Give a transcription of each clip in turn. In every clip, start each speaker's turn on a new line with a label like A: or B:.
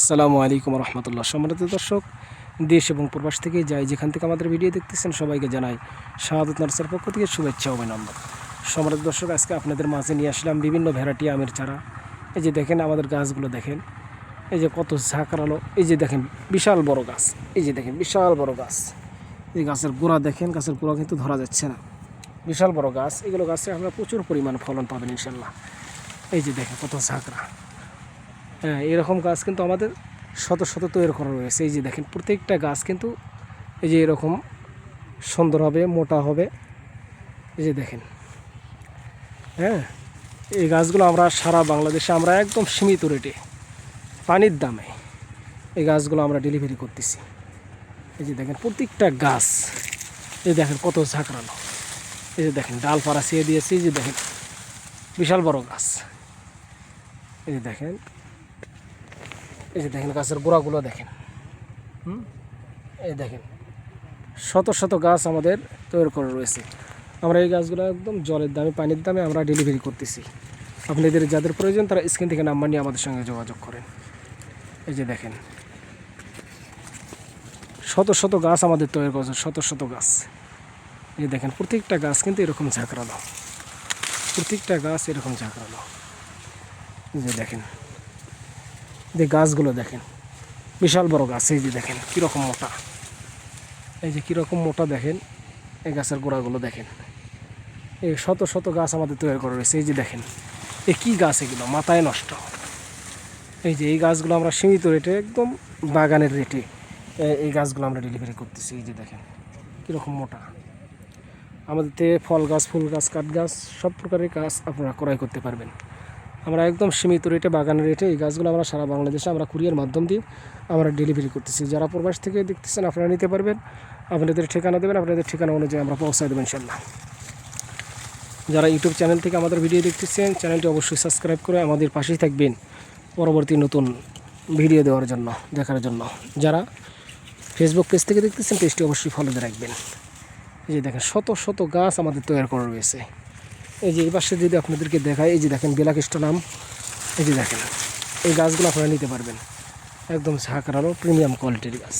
A: আসসালামু আলাইকুম রহমতুল্লাহ। সম্মানিত দর্শক, দেশ এবং প্রবাস থেকে যাই যেখান থেকে আমাদের ভিডিও দেখতেছেন, সবাইকে জানাই শাহাদত নার্সের পক্ষ থেকে শুভেচ্ছা অভিনন্দন। সম্মানিত দর্শক, আজকে আপনাদের মাঝে নিয়ে আসলাম বিভিন্ন ভ্যারাইটি আমের চারা। এই যে দেখেন আমাদের গাছগুলো দেখেন, এই যে কত ঝাঁকড়ালো, এই যে দেখেন বিশাল বড় গাছ, এই যে দেখেন বিশাল বড় গাছ। এই গাছের গোড়া দেখেন, গাছের গোড়া কিন্তু ধরা যাচ্ছে না। বিশাল বড় গাছ, এগুলো গাছে আমরা প্রচুর পরিমাণ ফলন পাবেন ইনশাল্লাহ। এই যে দেখেন কত ঝাঁকড়া। হ্যাঁ এরকম গাছ কিন্তু আমাদের শত শত তৈরি করা রয়েছে। এই যে দেখেন, প্রত্যেকটা গাছ কিন্তু এই যে এরকম সুন্দর হবে, মোটা হবে। এই যে দেখেন হ্যাঁ এই গাছগুলো আমরা সারা বাংলাদেশে আমরা একদম সীমিত রেটে, পানির দামে এই গাছগুলো আমরা ডেলিভারি করতেছি। এই যে দেখেন, প্রত্যেকটা গাছ, এই দেখেন কত ঝাঁকড়ানো। এই যে দেখেন ডাল পাড়া দিয়েছি, এই যে দেখেন, বিশাল বড় গাছ। এই যে দেখেন এই যে দেখেন গাছের গোড়াগুলো দেখেন। হুম? এই দেখেন, শত শত গাছ আমাদের তৈরি করা রয়েছে। আমরা এই গাছগুলো একদম জলের দামে, পানির দামে আমরা ডেলিভারি করতেছি। আপনাদের যাদের প্রয়োজন তারা স্ক্রিন থেকে নাম্বার নিয়ে আমাদের সঙ্গে যোগাযোগ করেন। এই যে দেখেন, শত শত গাছ আমাদের তৈরি করেছে, শত শত গাছ। এই দেখেন, প্রত্যেকটা গাছ কিন্তু এরকম ঝাঁকড়ানো প্রত্যেকটা গাছ এরকম ঝাঁকড়ানো এই যে দেখেন যে গাছগুলো দেখেন, বিশাল বড় গাছ, এই যে দেখেন কীরকম মোটা। এই যে কীরকম মোটা দেখেন, এই গাছের গোড়াগুলো দেখেন। এই শত শত গাছ আমাদের তৈরি করা রয়েছে, এই যে দেখেন। এ কী গাছ এগুলো? মাথায় নষ্ট। এই যে এই গাছগুলো আমরা সীমিত রেটে, একদম বাগানের রেটে এই গাছগুলো আমরা ডেলিভারি করতেছি, এই যে দেখেন, কীরকম মোটা। আমাদের ফল গাছ, ফুল গাছ, কাঠ গাছ, সব প্রকারের গাছ আপনারা ক্রয় করতে পারবেন। আমরা একদম সীমিত রেটে বাগানের রেটে এই গাছগুলো আমরা সারা বাংলাদেশে আমরা কুরিয়ার মাধ্যম দিয়ে আমরা ডেলিভারি করতেছি। যারা প্রবাস থেকে দেখতেছেন, আপনারা নিতে পারবেন। আপনাদের ঠিকানা দেবেন, আপনাদের ঠিকানা অনুযায়ী আমরা পৌঁছায় দেবেন ইনশাল্লাহ যারা ইউটিউব চ্যানেল থেকে আমাদের ভিডিও দেখতেছেন চ্যানেলটি অবশ্যই সাবস্ক্রাইব করে আমাদের পাশেই থাকবেন পরবর্তী নতুন ভিডিও দেওয়ার জন্য, দেখার জন্য। যারা ফেসবুক পেজ থেকে দেখতেছেন পেজটি অবশ্যই ফলো দিয়ে রাখবেন। এই যে দেখেন, শত শত গাছ আমাদের তৈরি করা রয়েছে। এই যে এই পাশে যদি আপনাদেরকে দেখায় এই যে দেখেন বেলাকিষ্ট নাম, এই যে দেখেন, এই গাছগুলো আপনারা নিতে পারবেন। একদম ঝাঁকড়ানো প্রিমিয়াম কোয়ালিটির গাছ।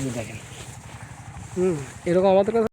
A: এই দেখেন। হুম, এরকম আমাদের কাছে